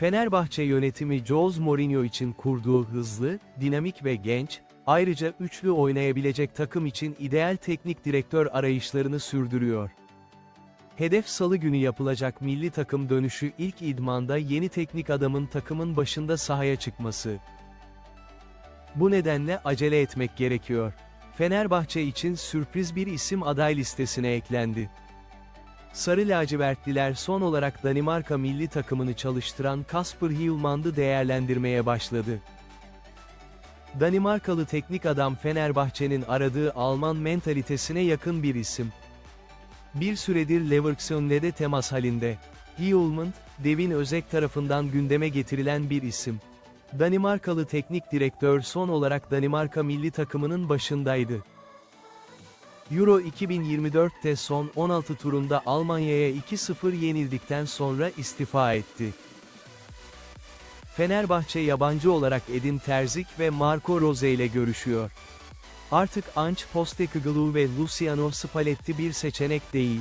Fenerbahçe yönetimi Jose Mourinho için kurduğu hızlı, dinamik ve genç, ayrıca üçlü oynayabilecek takım için ideal teknik direktör arayışlarını sürdürüyor. Hedef salı günü yapılacak milli takım dönüşü ilk idmanda yeni teknik adamın takımın başında sahaya çıkması. Bu nedenle acele etmek gerekiyor. Fenerbahçe için sürpriz bir isim aday listesine eklendi. Sarı lacivertliler son olarak Danimarka milli takımını çalıştıran Kasper Hjulmand'ı değerlendirmeye başladı. Danimarkalı teknik adam Fenerbahçe'nin aradığı Alman mentalitesine yakın bir isim. Bir süredir Leverkusen'le de temas halinde. Hjulmand, Devin Özek tarafından gündeme getirilen bir isim. Danimarkalı teknik direktör son olarak Danimarka milli takımının başındaydı. Euro 2024'te son 16 turunda Almanya'ya 2-0 yenildikten sonra istifa etti. Fenerbahçe yabancı olarak Edin Terzic ve Marco Rose ile görüşüyor. Artık Ange Postecoglou ve Luciano Spalletti bir seçenek değil.